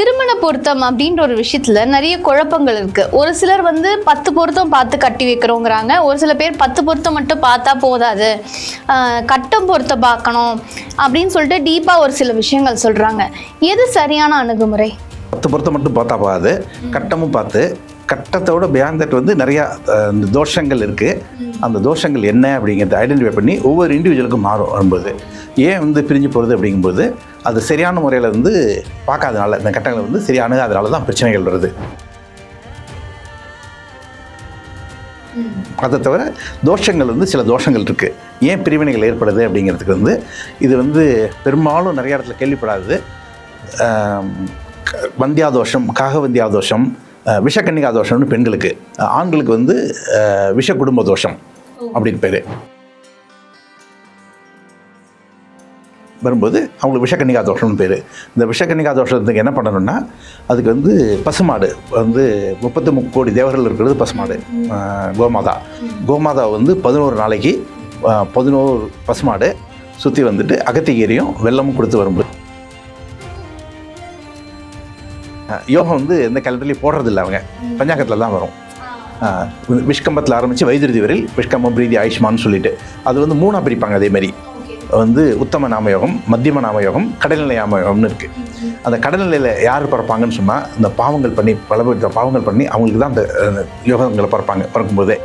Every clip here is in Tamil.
திருமண பொருத்தம் அப்படின்ற ஒரு விஷயத்துல நிறைய குழப்பங்கள் இருக்கு. ஒரு சிலர் வந்து பத்து பொருத்தம் பார்த்து கட்டி வைக்கிறோங்கிறாங்க. ஒரு சில பேர் பத்து பொருத்தம் மட்டும் பார்த்தா போதாது. கட்டம் பொருத்தம் பார்க்கணும் அப்படின்னு சொல்லிட்டு டீப்பா ஒரு சில விஷயங்கள் சொல்றாங்க. எது சரியான அணுகுமுறை? பத்து பொருத்தம் மட்டும் பார்த்தா போகாது கட்டமும் பார்த்து கட்டத்தோட பியாண்ட் தட் வந்து நிறையா இந்த தோஷங்கள் இருக்குது அந்த தோஷங்கள் என்ன அப்படிங்கிறத ஐடென்டிஃபை பண்ணி ஒவ்வொரு இண்டிவிஜுவலுக்கும் மாறும் வரும்போது ஏன் வந்து பிரிஞ்சு போகிறது அப்படிங்கும்போது அது சரியான முறையில் வந்து பார்க்காதனால இந்த கட்டங்களை வந்து சரியா அணுகாதனால தான் பிரச்சனைகள் வருது. அதை தவிர தோஷங்கள் வந்து சில தோஷங்கள் இருக்குது ஏன் பிரிவினைகள் ஏற்படுது அப்படிங்கிறதுக்கு வந்து இது வந்து பெரும்பாலும் நிறைய இடத்துல கேள்விப்படாதது ஆம், க- விஷக்கன்னிகா தோஷம்னு பெண்களுக்கு ஆண்களுக்கு வந்து விஷ குடும்ப தோஷம் அப்படின்னு பேர். வரும்போது அவங்களுக்கு விஷக்கன்னிகா தோஷம்னு பேர். இந்த விஷக்கன்னிகா தோஷத்துக்கு என்ன பண்ணணும்னா அதுக்கு வந்து பசுமாடு வந்து முப்பத்தி முக்கோடி தேவர்கள் இருக்கிறது பசுமாடு கோமாதா. கோமாதா வந்து பதினோரு நாளைக்கு பதினோரு பசுமாடு சுற்றி வந்துட்டு அகத்திகீரியும் வெல்லமும் கொடுத்து வரும்போது யோகம் வந்து எந்த கேலண்டர்லையும் போடுறதில்ல அவங்க. பஞ்சாங்கத்தில் தான் வரும். விஷ்கம்பத்தில் ஆரம்பித்து வைத்திருதி வரையில் விஷ்கம்பம் பிரீதி ஆயுஷ்மான்னு சொல்லிட்டு. அது வந்து மூணாக பிரிப்பாங்க அதே மாதிரி வந்து உத்தம நாமயோகம் மத்தியம நாமயோகம் கடைநிலை நாமயோகம்னு இருக்குது அந்த கடைநிலையில் யார் பிறப்பாங்கன்னு சொன்னால் இந்த பாவங்கள் பண்ணி பல பாவங்கள் பண்ணி அவங்களுக்கு தான் அந்த அந்த யோகங்களை பிறப்பாங்க பிறக்கும்போதே.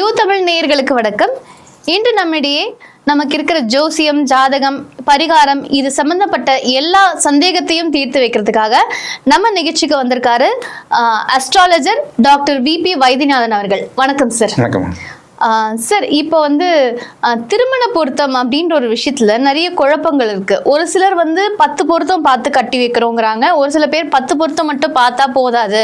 யூ தமிழ் நேயர்களுக்கு வணக்கம். இன்று நம்மிடையே நமக்கு இருக்கிற ஜோசியம் ஜாதகம் பரிகாரம் இது சம்பந்தப்பட்ட எல்லா சந்தேகத்தையும் தீர்த்து வைக்கிறதுக்காக நம்ம நிகழ்ச்சிக்கு வந்திருக்காரு அஸ்ட்ராலஜர் டாக்டர் விபி வைத்தியநாதன் அவர்கள். வணக்கம் சார் வணக்கம். சார் இப்போ வந்து திருமண பொருத்தம் அப்படின்ற ஒரு விஷயத்துல நிறைய குழப்பங்கள் இருக்கு. ஒரு சிலர் வந்து பத்து பொருத்தம் பார்த்து கட்டி வைக்கிறோங்கிறாங்க. ஒரு சில பேர் பத்து பொருத்தம் மட்டும் பார்த்தா போதாது.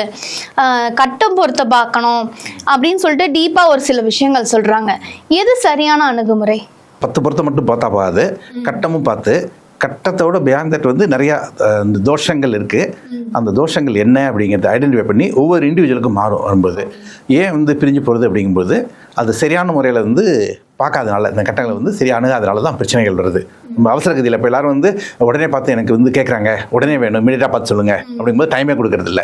கட்டம் பொருத்தம் பார்க்கணும் அப்படின்னு சொல்லிட்டு டீப்பா ஒரு சில விஷயங்கள் சொல்றாங்க. எது சரியான அணுகுமுறை? பத்து பொருத்தம் மட்டும் பார்த்தா போகாது கட்டமும் பார்த்து கட்டத்தோட பியாண்ட் தட் வந்து நிறையா இந்த தோஷங்கள் இருக்குது அந்த தோஷங்கள் என்ன அப்படிங்கிறத ஐடென்டிஃபை பண்ணி ஒவ்வொரு இண்டிவிஜுவலுக்கும் மாறும் வரும்போது. ஏன் வந்து பிரிஞ்சு போகிறது அப்படிங்கும்போது அது சரியான முறையில் வந்து பார்க்காதனால இந்த கட்டங்களை வந்து சரியானது அதனால தான் பிரச்சனைகள் வருது. அவசர கதியில் இப்போ எல்லாரும் வந்து உடனே பார்த்து எனக்கு வந்து கேட்குறாங்க உடனே வேணும் இமீடியட்டாக பார்த்து சொல்லுங்கள் அப்படிங்கும்போது டைமே கொடுக்கறது இல்ல.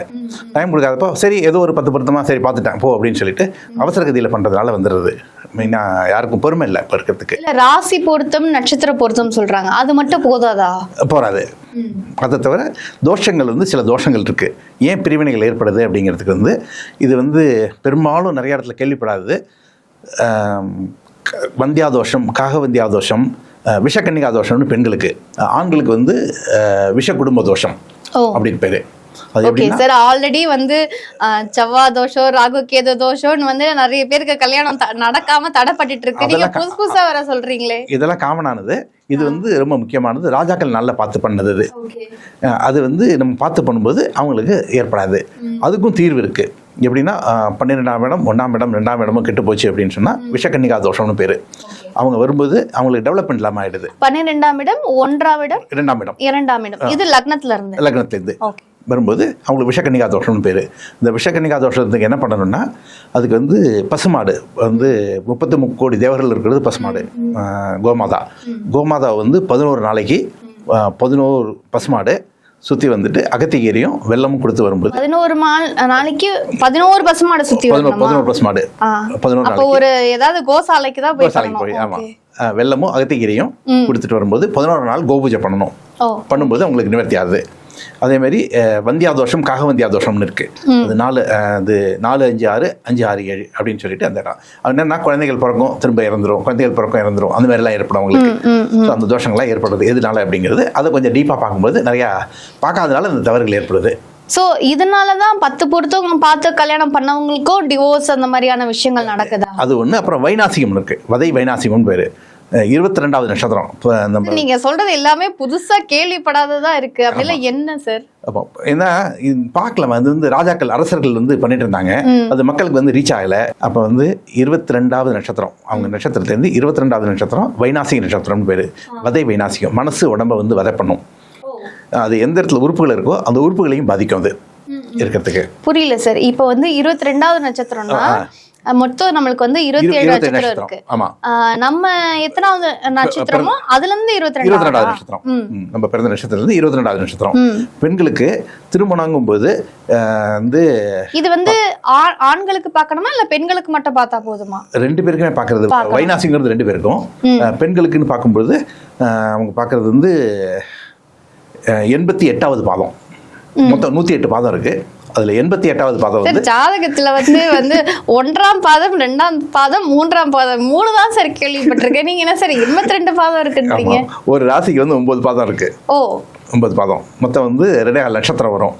டைம் கொடுக்காதப்போ சரி ஏதோ ஒரு பத்து பொருத்தமாக சரி பார்த்துட்டேன் போ அப்படின்னு சொல்லிட்டு அவசர கதியில் பண்ணுறதுனால வந்துடுறது மெயினாக யாருக்கும் பொறுமை இல்லை இப்போ இருக்கிறதுக்கு. இல்ல ராசி பொருத்தம் நட்சத்திர பொருத்தம் சொல்றாங்க. அது மட்டும் போதாதா? போகாது அதை தவிர தோஷங்கள் வந்து சில தோஷங்கள் இருக்குது ஏன் பிரிவினைகள் ஏற்படுது அப்படிங்கிறதுக்கு வந்து இது வந்து பெரும்பாலும் நிறைய இடத்துல கேள்விப்படாதது. ஆம், க- விஷக்கன்னிகா தோஷம்னு பெண்களுக்கு ஆண்களுக்கு வந்து விஷ குடும்ப தோஷம் அப்படின்னு பேர். அது ஓகே சார் ஆல்ரெடி வந்து ஆஹ், செவ்வாய் தோஷம் ராகு கேது தோஷம்னு வந்து நிறைய பேருக்கு கல்யாணம் நடக்காம தடைப்பட்டுட்டு இருக்கு. நீங்க புதுசு புதுசா வர சொல்றீங்களே. இதெல்லாம் காமனானது. இது வந்து ரொம்ப முக்கியமானது. ராஜாக்கள் நல்லா பார்த்து பண்ணது அஹ், அது வந்து நம்ம பார்த்து பண்ணும்போது அவங்களுக்கு ஏற்படாது. அதுக்கும் தீர்வு இருக்குது எப்படின்னா பன்னிரெண்டாம் இடம் ஒன்றாம் இடம் ரெண்டாம் இடமும் கெட்டு போச்சு அப்படின்னு சொன்னால் விஷக்கன்னிகா தோஷம்னு பேர். அவங்க வரும்போது அவங்களுக்கு டெவலப்மெண்ட் இல்லாமல் ஆயிடுது. பன்னிரெண்டாம் இடம் ஒன்றாம் இடம் இரண்டாம் இடம். இரண்டாம் இடம். இது லக்னத்துல இருந்து. லக்னத்துலேருந்து. ஓகே. வரும்போது அவங்களுக்கு விஷக்கன்னிகா தோஷம்னு பேர். இந்த விஷக்கன்னிகா தோஷத்துக்கு என்ன பண்ணணும்னா அதுக்கு வந்து பசுமாடு வந்து முப்பத்தி முக்கோடி தேவர்கள் இருக்கிறது பசுமாடு கோமாதா. கோமாதா வந்து பதினோரு நாளைக்கு பதினோரு பசுமாடு சுற்றி வந்துட்டு அகத்திகீரையும் வெல்லமும் கொடுத்து வரும்போது பதினோரு மால் நாளைக்கு பதினோரு பசுமாடை சுத்தி பதினோரு வரணுமா? பதினோரு பசுமாடு ஆ. பதினோரு ஒரு ஏதாவது கோசாலைக்கு தான் போய் கோசாலைக்கு போய். ஆமாம். வெல்லமும் அகத்திகீரையும் கொடுத்துட்டு வரும்போது பதினோரு நாள் கோபூஜை பண்ணணும். பண்ணும்போது அவங்களுக்கு நிவர்த்தி ஆகுது. அதே மாதிரி அஹ், வந்தியா தோஷம் காகவந்தியா தோஷம்னு இருக்கு அது நாலு அது நாலு அஞ்சு ஆறு அஞ்சு ஆறு ஏழு அப்படின்னு சொல்லிட்டு அந்த இடம் என்னன்னா குழந்தைகள் பிறக்கும் திரும்ப இறந்துரும். குழந்தைகள் பிறக்கும் இறந்துரும். அந்த மாதிரிலாம் ஏற்படும் அவங்களுக்கு. ஸோ அந்த தோஷங்கள்லாம் ஏற்படுது எதனால அப்படிங்கிறது அதை கொஞ்சம் டீப்பாக பார்க்கும்போது நிறையா பார்க்காதனால இந்த தவறுகள் ஏற்படுது. சோ இதனாலதான் பத்து பொருத்தவங்க பார்த்து கல்யாணம் பண்ணவங்களுக்கும் டிவோர்ஸ் அந்த மாதிரியான விஷயங்கள் நடக்குதா? அது ஒன்று அப்புறம் வைநாசிகம் இருக்கு. வதை வைநாசிகம்னு பேர். இருபத்தி ரெண்டாவது நட்சத்திரம். இப்போ நம்ம நீங்க சொல்றது எல்லாமே புதுசா கேள்விப்படாததா இருக்கு. அப்படிலாம் என்ன சார் அப்போ ஏன்னா பார்க்கலாம் அது வந்து ராஜாக்கள் அரசர்கள் வந்து பண்ணிட்டு இருந்தாங்க. அது மக்களுக்கு வந்து ரீச் ஆகலை. அப்போ வந்து இருபத்தி ரெண்டாவது நட்சத்திரம். அவங்க நட்சத்திரத்துலேருந்து இருபத்தி ரெண்டாவது நட்சத்திரம் வைநாசிக நட்சத்திரம்னு பேர். வதை வைநாசிகம் மனசு உடம்ப வந்து வதை பண்ணும். அது எந்த இடத்துல உறுப்புகள் இருக்கோ அந்த உறுப்புகளையும் பாதிக்கும் அது. இருக்கிறதுக்கு. புரியல சார் இப்போ வந்து இருபத்தி ரெண்டாவது நட்சத்திரம்னா மொத்தம் நம்மளுக்கு வந்து இருபத்தி ஏழு நட்சத்திரம் இருக்கு. நம்ம எத்தனாவது நட்சத்திரமோ அதுல இருந்து இருபத்தி இருபத்தி ரெண்டாவது நட்சத்திரம். நம்ம பிறந்த நட்சத்திரம் வந்து இருபத்தி ரெண்டாவது நட்சத்திரம். பெண்களுக்கு திருமணங்கும் போது வந்து இது வந்து ஆண்களுக்கு பார்க்கணுமா இல்ல பெண்களுக்கு மட்டும் பார்த்தா போதுமா? ரெண்டு பேருக்குமே பார்க்கறது வைனாசிங்கிறது ரெண்டு பேருக்கும். பெண்களுக்குன்னு பார்க்கும்பொழுது அஹ், அவங்க பார்க்கறது வந்து எண்பத்தி எட்டாவது பாதம். மொத்தம் நூற்றி எட்டு பாதம் இருக்கு. அதுல எண்பத்தி எட்டாவது பாதம் வந்து ஜாதகத்துல வந்து வந்து ஒன்றாம் பாதம் ரெண்டாம் பாதம் மூன்றாம் பாதம் மூணு தான் சார் கேள்விப்பட்டிருக்கேன். நீங்க என்ன சார் இருபத்தி ரெண்டு பாதம் இருக்குன்றீங்க. ஒரு ராசிக்கு வந்து ஒன்பது பாதம் இருக்கு. ஓ. ஒன்பது பாதம். மொத்தம் வந்து ரெண்டே நட்சத்திரம் வரும்.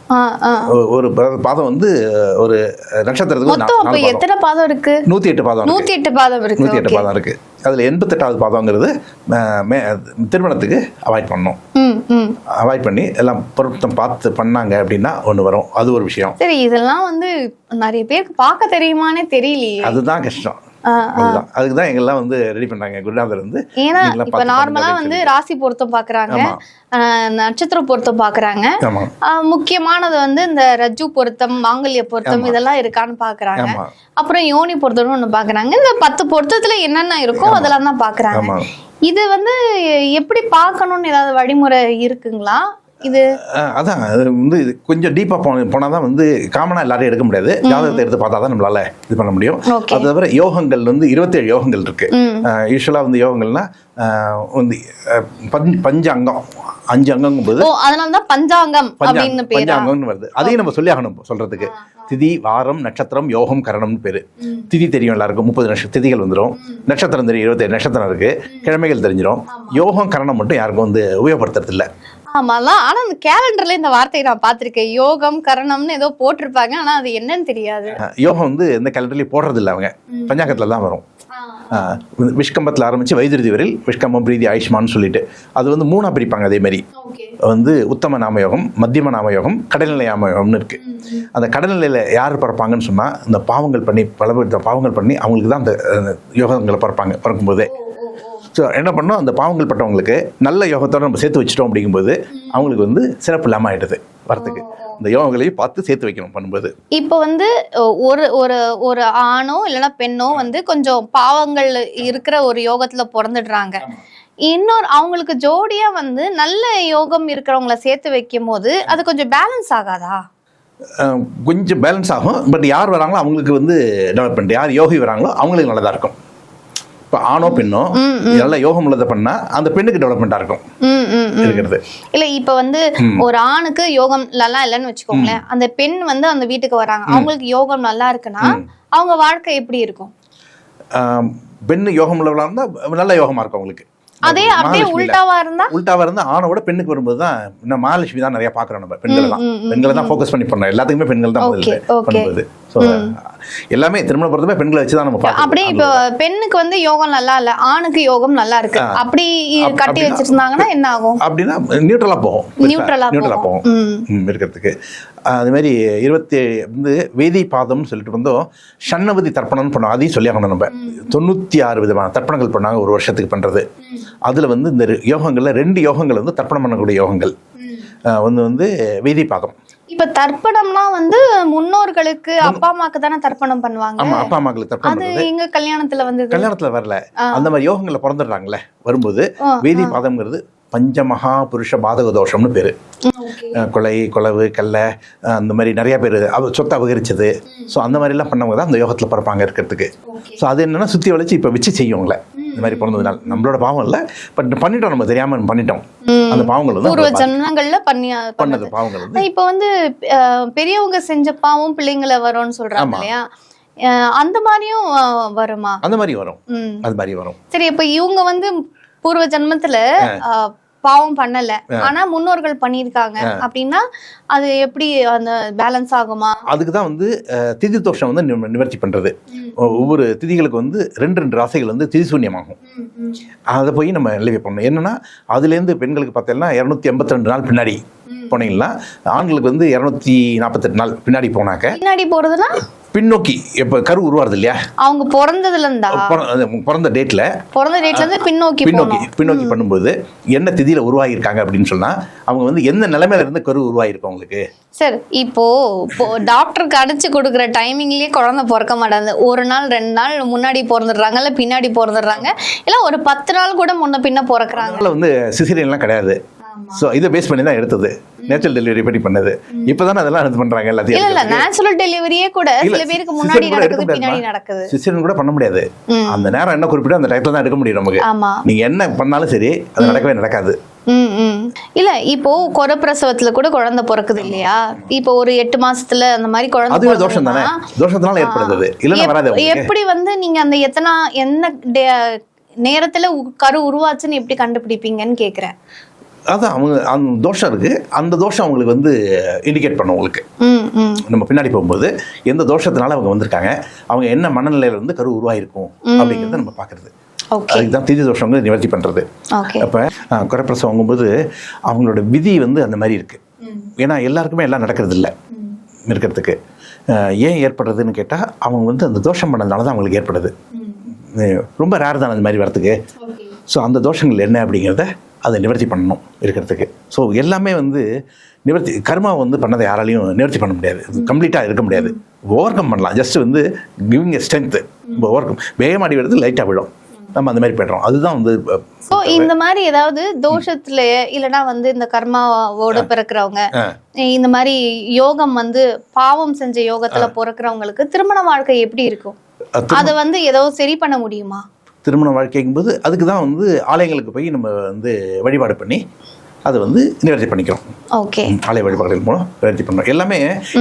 ஒரு பாதம் வந்து ஒரு நட்சத்திரத்துக்கு எத்தனை பாதம் இருக்கு? நூத்தி எட்டு பாதம் நூத்தி எட்டு பாதம் இருக்கு நூத்தி எட்டு. பாதம் இருக்கு. அதுல எண்பத்தெட்டாவது பாதங்கிறது மே- திருமணத்துக்கு அவாய்ட் பண்ணணும். அவாய்ட் பண்ணி எல்லாம் பொருத்தம் பார்த்து பண்ணாங்க அப்படின்னா ஒன்று வரும். அது ஒரு விஷயம். சரி இதெல்லாம் வந்து நிறைய பேருக்கு பார்க்க தெரியுமானே தெரியலையே. அதுதான் கஷ்டம். அதுக்கு தான் எங்கெல்லாம் வந்து ரெடி பண்ணாங்க குருநாதர் வந்து ஏன்னா இப்ப நார்மலா வந்து ராசி பொருத்தம் பாக்குறாங்க நட்சத்திர பொருத்தம் பாக்குறாங்க முக்கியமானது வந்து இந்த ரஜ்ஜு பொருத்தம் மாங்கல்ய பொருத்தம் இதெல்லாம் இருக்கான்னு பாக்குறாங்க அப்புறம் யோனி பொருத்தம்னு ஒண்ணு பாக்குறாங்க இந்த பத்து பொருத்தத்துல என்னென்ன இருக்கோ அதெல்லாம் தான் பாக்குறாங்க இது வந்து எப்படி பார்க்கணும்னு ஏதாவது வழிமுறை இருக்குங்களா? இது? அதான் அது வந்து கொஞ்சம் டீப்பாக போன போனால் தான் வந்து காமனாக எல்லாரும் எடுக்க முடியாது. ஜாதகத்தை எடுத்து பார்த்தா தான் நம்மளால இது பண்ண முடியும். அது தவிர யோகங்கள் வந்து இருபத்தேழு யோகங்கள் இருக்கு. யூஸ்வலாக வந்து யோகங்கள்னா வந்து பஞ்ச அங்கம் அஞ்சு அங்கங்கும் போது அதனாலதான் பஞ்சாங்கம் பஞ்சாங்கம்னு வருது. அதையும் நம்ம சொல்லி ஆகணும் சொல்றதுக்கு. திதி வாரம் நட்சத்திரம் யோகம் கரணம்னு பேரு. திதி தெரியும் எல்லாருக்கும். முப்பது நட்ச திதிகள் வந்துடும் நட்சத்திரம் தெரியும் இருபத்தேழு நட்சத்திரம் இருக்கு. கிழமைகள் தெரிஞ்சிடும் யோகம் கரணம் மட்டும் யாருக்கும் வந்து உபயோகப்படுத்துறது இல்ல ஆமாலாம். ஆனா அந்த கேலண்டர்ல இந்த வார்த்தையை நான் பார்த்திருக்கேன். யோகம் கரணம்னு ஏதோ போட்டிருப்பாங்க. ஆனா அது என்னன்னு தெரியாது. யோகம் வந்து எந்த கேலண்டர்லயும் போடுறது இல்ல அவங்க பஞ்சாங்கத்துல தான் வரும். விஷ்கம்பத்தில் ஆரம்பிச்சு வைத்திருதி வரையில் விஷ்கம்பம் பிரீதி ஆயுஷ்மான்னு சொல்லிட்டு. அது வந்து மூணா பிரிப்பாங்க அதே மாதிரி வந்து உத்தம நாமயோகம் மத்தியம நாமயோகம் கடைநிலை நாமயோகம்னு இருக்கு. அந்த கடைநிலையில் யார் பிறப்பாங்கன்னு சொன்னா இந்த பாவங்கள் பண்ணி பல பாவங்கள் பண்ணி அவங்களுக்கு தான் அந்த யோகங்களை பிறப்பாங்க பிறக்கும்போதே. ஸோ என்ன பண்ணோம்? அந்த பாவங்கள் பட்டவங்களுக்கு நல்ல யோகத்தோட நம்ம சேர்த்து வச்சிட்டோம் அப்படிங்கும்போது அவங்களுக்கு வந்து சிறப்பு இல்லாமல் ஆயிடுது வரத்துக்கு இந்த யோகங்களையும் பார்த்து சேர்த்து வைக்கணும் பண்ணும்போது. இப்போ வந்து ஒரு ஒரு ஒரு ஆணோ இல்லைன்னா பெண்ணோ வந்து கொஞ்சம் பாவங்கள் இருக்கிற ஒரு யோகத்துல பிறந்துடுறாங்க. இன்னொரு அவங்களுக்கு ஜோடியா வந்து நல்ல யோகம் இருக்கிறவங்கள சேர்த்து வைக்கும் போது அது கொஞ்சம் பேலன்ஸ் ஆகாதா? கொஞ்சம் பேலன்ஸ் ஆகும். பட் யார் வராங்களோ அவங்களுக்கு வந்து டெவலப்மெண்ட் யார் யோகி வராங்களோ அவங்களுக்கு நல்லதாக இருக்கும். இப்போ ஆணோ பெண்ணோ நல்ல யோகம் உள்ளதை பண்ணால் அந்த பெண்ணுக்கு டெவலப்மெண்ட்டாக இருக்கும். இருக்கிறது. இல்ல இப்ப வந்து ஒரு ஆணுக்கு யோகம் நல்லா இல்லைன்னு வச்சுக்கோங்களேன். அந்த பெண் வந்து அந்த வீட்டுக்கு வராங்க. அவங்களுக்கு யோகம் நல்லா இருக்குன்னா அவங்க வாழ்க்கை எப்படி இருக்கும்? பெண்ணு யோகம் உள்ளவளாக இருந்தால் நல்ல யோகமாக இருக்கும் அவங்களுக்கு. அதே அப்படியே. உல்டாவா இருந்தா? உல்டாவா இருந்தா ஆணோட பெண்ணுக்கு வரும்போது தான் இன்னும் மகாலட்சுமி தான் நிறைய பார்க்குறோம் நம்ம பெண்களை தான். பெண்களை தான் ஃபோக்கஸ் பண்ணி பண்ணோம் எல்லாத்துக்குமே பெண்கள் தான் ஸோ எல்லாமே திருமண பொறுத்தமே பெண்களை வச்சு தான் நம்ம அப்படியே இப்போ பெண்ணுக்கு வந்து யோகம் நல்லா இல்ல ஆணுக்கு யோகம் நல்லா இருக்கு. அப்படி அப்- கட்டி வச்சிருந்தாங்கன்னா என்ன ஆகும்? அப்படின்னா நியூட்ரலாக போகும் நியூட்ரலா நியூட்ரலாக போகும். இருக்கிறதுக்கு. அது மாதிரி இருபத்தி வந்து வேதி பாதம்னு சொல்லிட்டு வந்தோம் ஷண்ணவதி தர்ப்பணம்னு பண்ணோம் அதையும் சொல்லி ஆகணும் நம்ம. தொண்ணூற்றி ஆறு விதமான தர்ப்பணங்கள் பண்ணாங்க ஒரு வருஷத்துக்கு பண்ணுறது அதில் வந்து இந்த யோகங்கள்ல ரெண்டு யோகங்கள் வந்து தர்ப்பணம் பண்ணக்கூடிய யோகங்கள். ஒன்று வந்து வேதி பாதம் இப்ப தர்ப்பணம்னா வந்து முன்னோர்களுக்கு அப்பா அம்மாக்கு தானே தர்ப்பணம் பண்ணுவாங்க? ஆமா அப்பா அம்மாக்களுக்கு தர்ப்பணம் அது எங்க கல்யாணத்துல வந்து கல்யாணத்துல வரல. அந்த மாதிரி யோகங்கள்ல பிறந்துடுறாங்களே வரும்போது வேதி பாதம்ங்கிறது பஞ்சமகா புருஷ பாதக தோஷம்னு பேரு கொலை கொலவு கல்ல அந்த மாதிரி நிறைய பேர் அவ சொத்தை அபகரிச்சது. ஸோ அந்த மாதிரிலாம் பண்ணவங்க தான் அந்த யோகத்தில் பிறப்பாங்க இருக்கிறதுக்கு. ஸோ அது என்னன்னா சுற்றி வளைச்சு இப்போ வச்சு செய்யுங்களே. இந்த மாதிரி பிறந்ததுனால. நம்மளோட பாவம் இல்லை. பட் பண்ணிட்டோம் நம்ம தெரியாமல் பண்ணிட்டோம். அந்த பாவங்கள் வந்து பூர்வ ஜன்மங்கள்ல பண்ணி பண்ணது பாவங்கள் இப்ப வந்து பெரியவங்க செஞ்ச பாவம் பிள்ளைங்களை வரும்னு சொல்றாங்க ஆமா. இல்லையா? அந்த மாதிரியும் வருமா? அந்த மாதிரி வரும். அது மாதிரி வரும். சரி இப்ப இவங்க வந்து பூர்வ ஜன்மத்துல பாவம் பண்ணல. ஆனா முன்னோர்கள் பண்ணிருக்காங்க அப்படின்னா அது எப்படி அந்த பேலன்ஸ் ஆகுமா? அதுக்கு தான் வந்து திதி தோஷம் வந்து நிவ- நிவர்த்தி பண்ணுறது ஒவ்வொரு திதிகளுக்கு வந்து ரெண்டு ரெண்டு ராசிகள் வந்து திதி சூன்யமாகும். அதை போய் நம்ம நிலவி பண்ணணும். என்னன்னா அதுலேருந்து பெண்களுக்கு பார்த்தீங்கன்னா இரநூத்தி எண்பத்தி ரெண்டு நாள் பின்னாடி போனீங்கன்னா ஆண்களுக்கு வந்து இரநூத்தி நாற்பத்தெட்டு நாள் பின்னாடி போனாக்க பின்னாடி போறதுன்னா? பின்னோக்கி இப்போ கரு உருவாருது இல்லையா? அவங்க பிறந்ததுல இருந்தா பிறந்த டேட்டில் பிறந்த டேட்ல இருந்து பின்னோக்கி பின்னோக்கி பின்னோக்கி பண்ணும்போது என்ன திதியில உருவாகியிருக்காங்க அப்படின்னு சொன்னா அவங்க வந்து எந்த நிலைமையில இருந்து கரு உருவாகிருக்கும் அவங்களுக்கு? சார் இப்போ டாக்டருக்கு அடிச்சு கொடுக்குற டைமிங்லயே குழந்தை பிறக்க மாட்டாது ஒரு நாள் ரெண்டு நாள் முன்னாடி பிறந்துடுறாங்க இல்ல பின்னாடி பிறந்துடுறாங்க. இல்ல ஒரு பத்து நாள் கூட முன்ன பின்ன பிறக்குறாங்க. வந்து சிசிரியன்லாம் கிடையாது. ஸோ இதை பேஸ் பண்ணி தான் எடுத்தது நேச்சுரல் டெலிவரி பண்ணி பண்ணது. இப்போதானே அதெல்லாம் இது பண்றாங்க எல்லாத்தையும் இல்ல இல்ல. நேச்சுரல் டெலிவரியே கூட இல்ல, சில பேருக்கு முன்னாடி நடக்குது. பின்னாடி நடக்குது. சிசேரியன் கூட பண்ண முடியாது. அந்த நேரம் என்ன குறிப்பிட்டு அந்த டயத்துல தான் எடுக்க முடியும் நமக்கு. ஆமா. நீங்க என்ன பண்ணாலும் சரி அது நடக்கவே நடக்காது. இல்ல இப்போ குறை பிரசவத்துல கூட குழந்தை பிறக்குது இல்லையா? இப்போ ஒரு எட்டு மாசத்துல அந்த மாதிரி குழந்தை தோஷம் தானே தோஷத்தினால ஏற்படுது. வராது உங்களுக்கு எப்படி வந்து நீங்க அந்த எத்தனை என்ன நேரத்துல கரு உருவாச்சுன்னு எப்படி கண்டுபிடிப்பீங்கன்னு கேக்குறேன். அதான் அவங்க அந்த தோஷம் இருக்கு. அந்த தோஷம் அவங்களுக்கு வந்து இண்டிகேட் பண்ணும் உங்களுக்கு. ம் ம். நம்ம பின்னாடி போகும்போது எந்த தோஷத்தினால அவங்க வந்திருக்காங்க அவங்க என்ன மனநிலையில இருந்து கரு உருவாயிருக்கும் அப்படிங்கிறத நம்ம பார்க்கறது. ஓகே. அதுக்கு தான் திதி தோஷங்களை நிவர்த்தி பண்றது. ஓகே. அப்போ குறைப்பிரசவம் வாங்கும்போது அவங்களோட விதி வந்து அந்த மாதிரி இருக்கு. ஏன்னா எல்லாருக்குமே எல்லாம் நடக்கிறது இல்லை இருக்கிறதுக்கு. ஏன் ஏற்படுறதுன்னு கேட்டால் அவங்க வந்து அந்த தோஷம் பண்ணதுனால தான் அவங்களுக்கு ஏற்படுது. ரொம்ப ரேர் தான் அந்த மாதிரி வரத்துக்கு ஸோ அந்த தோஷங்கள் என்ன அப்படிங்கிறத அதை நிவர்த்தி பண்ணணும் இருக்கிறதுக்கு. ஸோ எல்லாமே வந்து நிவர்த்தி கர்மா வந்து பண்ணதை யாராலையும் நிவர்த்தி பண்ண முடியாது. கம்ப்ளீட்டாக இருக்க முடியாது. ஓவர் கம் பண்ணலாம். ஜஸ்ட் வந்து giving a strength overcome வேகமாடி வருது லைட்டாக விழும். நம்ம அந்த மாதிரி போய்ட்றோம். அதுதான் வந்து ஸோ இந்த மாதிரி ஏதாவது தோஷத்துல இல்லைன்னா வந்து இந்த கர்மாவோட பிறக்கிறவங்க இந்த மாதிரி யோகம் வந்து பாவம் செஞ்ச யோகத்துல பிறக்கிறவங்களுக்கு திருமண வாழ்க்கை எப்படி இருக்கும்? அது அதை வந்து ஏதோ சரி பண்ண முடியுமா? திருமண வாழ்க்கைங்கும்போது அதுக்கு தான் வந்து ஆலயங்களுக்கு போய் நம்ம வந்து வழிபாடு பண்ணி அதை வந்து நிவர்த்தி பண்ணிக்கிறோம். ஓகே. ஆலய வழிபாடுகள் மூலம் நிவர்த்தி பண்ணுறோம் எல்லாமே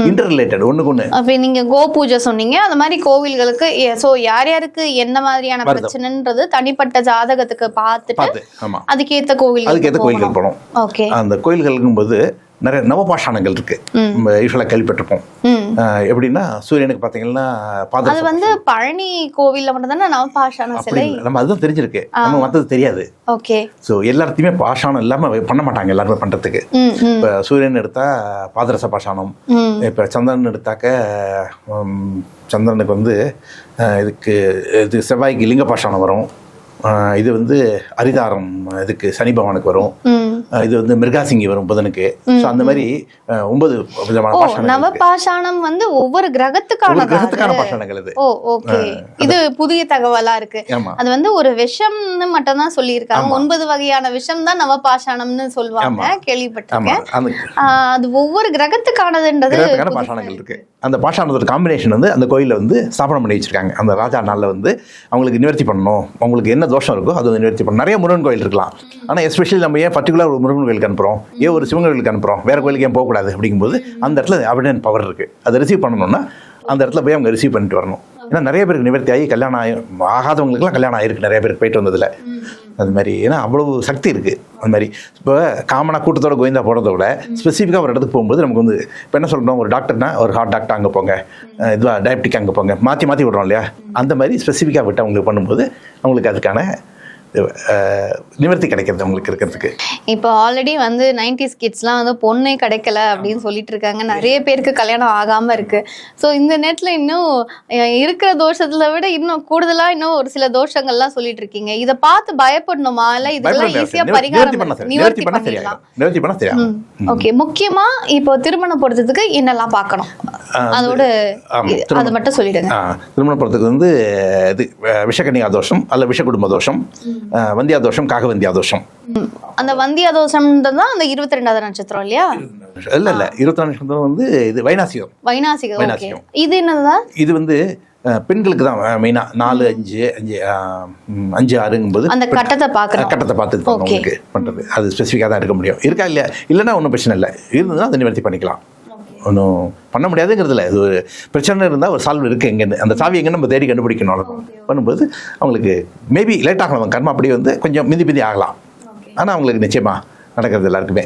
இன்டர் ரிலேட்டட் ஒன்றுக்கு ஒன்று அப்ப நீங்க கோ பூஜை சொன்னீங்க. அந்த மாதிரி கோவில்களுக்கு சோ யார் யாருக்கு என்ன மாதிரியான. பிரச்சனைன்றது தனிப்பட்ட ஜாதகத்துக்கு பார்த்துட்டு பார்த்து ஆமாம் அதுக்கேத்த கோவில் அதுக்கேற்ற கோயில்கள் போனோம் ஓகே. அந்த கோயில்களுங்கும்போது நிறைய நவபாஷாணங்கள் இருக்கு. நம்ம யூஸ்வலாக கேள்விப்பட்டிருப்போம். எப்படின்னா சூரியனுக்கு பார்த்தீங்கன்னா அது வந்து பழனி கோவில்ல மட்டும் தானே நவபாஷான சிலை. நம்ம அதுதான் தெரிஞ்சிருக்கு. நம்ம மற்றது தெரியாது. ஓகே. ஸோ எல்லாத்தையுமே பாஷாணம் இல்லாமல் பண்ண மாட்டாங்க எல்லாருமே பண்ணுறதுக்கு ம் இப்போ சூரியன் எடுத்தால் பாதரச பாஷாணம். ம். இப்போ சந்திரன் எடுத்தாக்க சந்திரனுக்கு வந்து இதுக்கு இது செவ்வாய்க்கு லிங்க பாஷாணம் வரும். இது வந்து அரிதாரம் இதுக்கு சனி பகவானுக்கு வரும். இது வந்து மிருகாசிங்கி வரும் புதனுக்கு. ஸோ அந்த மாதிரி ஒன்பது விதமான. நவபாஷாணம் வந்து ஒவ்வொரு கிரகத்துக்கான கிரகத்துக்கான பாஷாணங்கள் இது. Oh okay. இது புதிய தகவலா இருக்கு. அது வந்து ஒரு விஷம்னு மட்டும் தான் சொல்லியிருக்காங்க. ஒன்பது வகையான விஷம் தான் நவபாஷாணம்னு சொல்லுவாங்க. கேள்விப்பட்டிருக்கேன். அது ஒவ்வொரு கிரகத்துக்கானதுன்றது கிரகத்துக்கான பாஷாணங்கள் இருக்கு. அந்த பாஷாணத்தோட காம்பினேஷன் வந்து அந்த கோயிலில் வந்து ஸ்தாபனம் பண்ணி வச்சிருக்காங்க. அந்த ராஜா நாளில் வந்து அவங்களுக்கு நிவர்த்தி பண்ணணும். அவங்களுக்கு என்ன தோஷம் இருக்கோ அதை நிவர்த்தி பண்ணணும். நிறைய முருகன் கோயில் இருக்கலாம். ஆனால் எஸ்பெஷலி நம்ம ஏன் பர்டிகுலர் முருகன் கோயிலுக்கு அனுப்புறோம். ஏன் ஒரு சிவன் கோயிலுக்கு அனுப்புறோம். வேற கோயிலுக்கு ஏன் போகக்கூடாது? அப்படிங்கும்போது அந்த இடத்துல அபிடன் பவர் இருக்கு. அதை ரிசீவ் பண்ணணும்னா அந்த இடத்துல போய் அவங்க ரிசீவ் பண்ணிட்டு வரணும். ஏன்னா நிறைய பேருக்கு நிவர்த்தி ஆகி கல்யாணம் ஆகி ஆகாதவங்களுக்குலாம் கல்யாணம் ஆயிருக்கு நிறைய பேருக்கு போயிட்டு வந்ததுல. அது மாதிரி ஏன்னா அவ்வளவு சக்தி இருக்குது அது மாதிரி இப்போ காமனாக கூட்டத்தோட கோவிந்தா போடுறத விட ஸ்பெசிஃபிக்காக ஒரு இடத்துக்கு போகும்போது நமக்கு வந்து இப்போ என்ன சொல்கிறோம் ஒரு டாக்டர்னா ஒரு ஹார்ட் டாக்டர் அங்கே போங்க. அஹ் இதுவா டயபெட்டிக் அங்கே போங்க. மாற்றி மாற்றி விடுறோம் இல்லையா? அந்த மாதிரி ஸ்பெசிஃபிக்காக விட்டு அவங்களுக்கு பண்ணும்போது அவங்களுக்கு அதுக்கான நிவர்த்தி கிடைக்கிறது அவங்களுக்கு இருக்கிறதுக்கு. இப்போ ஆல்ரெடி வந்து நைன்டிஸ் கிட்ஸ்லாம் வந்து பொண்ணே கிடைக்கல அப்படின்னு சொல்லிட்டு இருக்காங்க. நிறைய பேருக்கு கல்யாணம் ஆகாம இருக்கு. ஸோ இந்த நேரத்துல இன்னும் இருக்கிற தோஷத்துல விட இன்னும் கூடுதலா இன்னும் ஒரு சில தோஷங்கள்லாம் சொல்லிட்டு இருக்கீங்க. இதை பார்த்து பயப்படணுமா? இல்ல இதெல்லாம் ஈஸியா பரிகாரம் நிவர்த்தி நிவர்த்தி பண்ண பண்ணிடலாம். நிவர்த்தி பண்ண சரியாகும் ஓகே. முக்கியமா இப்போ திருமணம் பொறுத்ததுக்கு என்னெல்லாம் பார்க்கணும்? அதோட. அதை மட்டும் சொல்லிடுங்க. திருமண படத்துக்கு வந்து இது அஹ், விஷகன்னியா தோஷம் அல்ல அஹ், வந்தியா தோஷம் காகவந்தியா தோஷம் ம். அந்த வந்தியா தோஷம்ன்றது தான் அந்த இருபத்தி ரெண்டாவது நட்சத்திரம் இல்லையா? இல்ல இல்ல. இருபத்தி நட்சத்திரம் வந்து இது வைனாசிகம் ஓகே வைனாசிகம். இது என்னதுதான் இது வந்து பெண்களுக்கு தான் மெயினாக நாலு அஞ்சு அஞ்சு அஞ்சு ஆறுங்கும்போது அந்த கட்டத்தை பார்க்கணும். கட்டத்தை பார்த்து Okay. உங்களுக்கு பண்ணுறது அது ஸ்பெசிஃபிக்காக தான் இருக்க முடியும். இருக்கா இல்லையா? இல்லைன்னா ஒன்றும் பிரச்சனை இல்லை. இருந்ததுன்னா அதை நிவர்த்தி பண்ணிக்கலாம். ஒன்றும் பண்ண முடியாதுங்கிறது இல்லை. இது ஒரு பிரச்சனை இருந்தால் ஒரு சால்வ் இருக்குது எங்கேன்னு அந்த சாவி எங்கே நம்ம தேடி கண்டுபிடிக்கணும். பண்ணும்போது அவங்களுக்கு மேபி லேட் ஆகலாம் கர்மா அப்படி வந்து கொஞ்சம் மிதி மிதி ஆகலாம். ஆனால் அவங்களுக்கு நிச்சயமா நடக்கிறது எல்லாருக்குமே.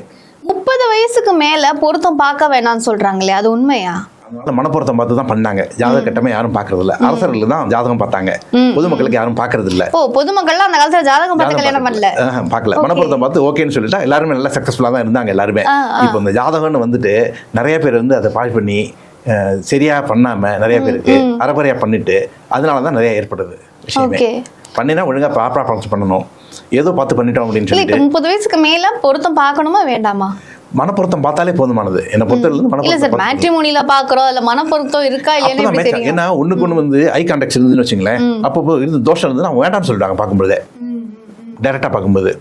முப்பது வயசுக்கு மேல பொருத்தம் பார்க்க வேணாம்னு சொல்றாங்களே அது உண்மையா? மனப்பொருத்தம் பார்த்து தான் பண்ணாங்க. ஜாதக கட்டமே யாரும் பார்க்கறது இல்ல அரசர்கள் தான் ஜாதகம் பார்த்தாங்க. பொதுமக்களுக்கு யாரும் பார்க்கறது இல்ல ஓ பொதுமக்கள்லாம் அந்த காலத்துல ஜாதகம் பார்த்து கல்யாணம் பண்ணல. பார்க்கல. மனப்பொருத்தம் பார்த்து ஓகேன்னு சொல்லிட்டா எல்லாருமே நல்லா சக்ஸஸ்ஃபுல்லாக தான் இருந்தாங்க எல்லாருமே. இப்போ இந்த ஜாதகம்னு வந்துட்டு நிறைய பேர் வந்து அதை பாழ் பண்ணி சரியா பண்ணாம நிறைய பேருக்கு அறகுறையா பண்ணிட்டு அதனால தான் நிறைய ஏற்படுது விஷயமே. பண்ணினா ஒழுங்கா ப்ராப்பரா பண்ணணும். ஏதோ பார்த்து பண்ணிட்டோம் அப்படின்னு சொல்லிட்டு. இப்ப முப்பது வயசுக்கு மேல பொருத்தம் பார்க்கணுமா வேண்டாமா? மனப்பொருத்தம் பார்த்தாலே போதுமானது. என்னை பொறுத்தவரை இல்ல மனப்பொருத்தம் சார் மேட்ரிமோனில பாக்குறோம் அதுல மனப்பொருத்தம் இருக்கா. தெரியும். ஏன்னா ஒண்ணுக்கு ஒண்ணு வந்து ஐ கான்டாக்ட் இருந்துன்னு வச்சுங்களேன். அப்போ இருந்து தோஷம் இருந்து அவங்க வேண்டாம்னு சொல்லிட்டாங்க பார்க்கும்போதே டைரக்டா பார்க்கும்போது.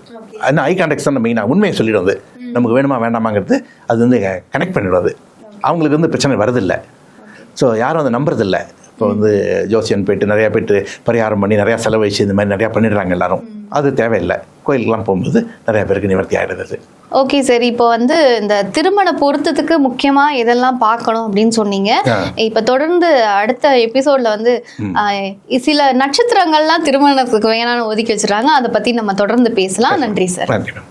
ஏன்னா ஐ கான்டாக்ட் தான் மெயினாக உண்மையை சொல்லிடும் அது நமக்கு வேணுமா வேண்டாமாங்கிறது அது வந்து கனெக்ட் பண்ணிடும் அது அவங்களுக்கு வந்து பிரச்சனை வரதில்லை ஸோ யாரும் அதை நம்புறதில்ல. இப்போ வந்து ஜோசியன் போயிட்டு நிறையா போயிட்டு பரிகாரம் பண்ணி நிறையா செலவழிச்சு இந்த மாதிரி நிறையா பண்ணிடுறாங்க எல்லாரும். அது தேவையில்லை. கோயிலுக்கெல்லாம் போகும்போது நிறைய பேருக்கு நிவர்த்தி ஆகிடுது. ஓகே சார் இப்போ வந்து இந்த திருமண பொருத்தத்துக்கு முக்கியமா எதெல்லாம் பார்க்கணும் அப்படின்னு சொன்னீங்க. இப்ப தொடர்ந்து அடுத்த எபிசோட்ல வந்து ஆஹ், சில நட்சத்திரங்கள்லாம் திருமணத்துக்கு வேணாம்னு ஒதுக்கி வச்சிருக்காங்க. அதை பத்தி நம்ம தொடர்ந்து பேசலாம். நன்றி சார் நன்றி மேம்